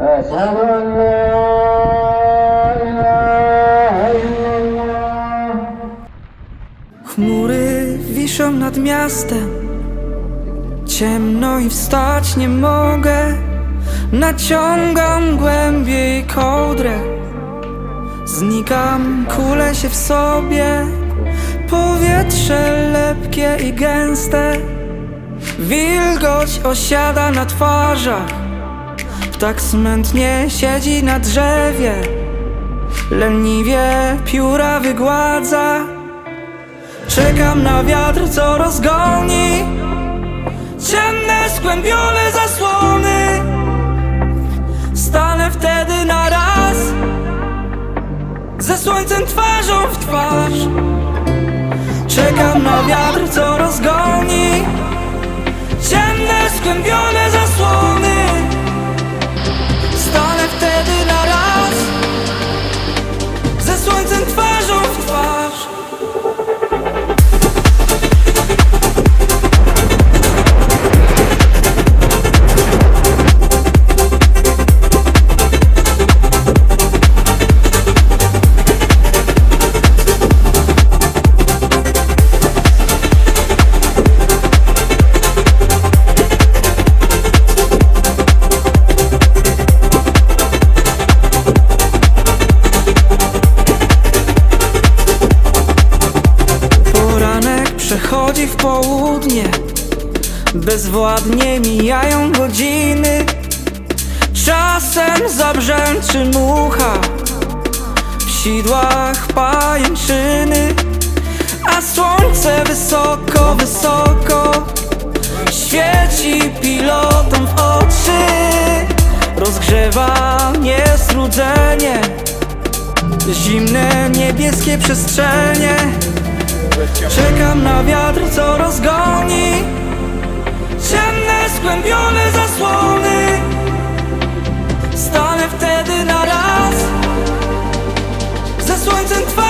أشهد أن لا إله إلا الله Chmury wiszą nad miastem Ciemno i wstać nie mogę Naciągam głębiej kołdrę Znikam, kulę się w sobie Powietrze lepkie i gęste Wilgoć osiada na twarzach Tak smętnie siedzi na drzewie. Leniwie pióra wygładza. Czekam na wiatr, co rozgoni Ciemne, skłębione zasłony. Stanę wtedy na raz Ze słońcem twarzą w twarz. Czekam na wiatr, co rozgoni Ciemne, skłębione przechodzi w południe. Bezwładnie mijają godziny. Czasem zabrzęczy mucha. W sidłach pajęczyny. A słońce wysoko, wysoko Świeci pilotom w oczy. Rozgrzewa mnie strudzenie Zimne niebieskie przestrzenie Czekam na wiatr, co rozgoni Ciemne, skłębione zasłony. Stanę wtedy na raz Ze słońcem twarzą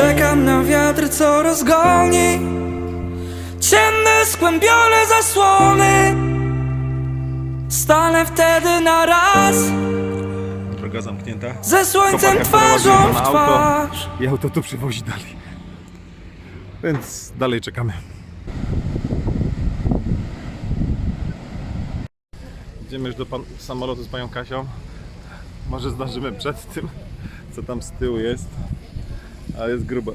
Czekam na wiatr, co rozgoni Ciemne, skłębione zasłony Stanę wtedy na raz Droga zamknięta. Ze słońcem Chłopaka twarzą w auto. twarz I auto tu przywozi dalej. Więc dalej czekamy. Idziemy już do pan- samolotu z panią Kasią. Może zdarzymy przed tym, co tam z tyłu jest. Ale jest grubo.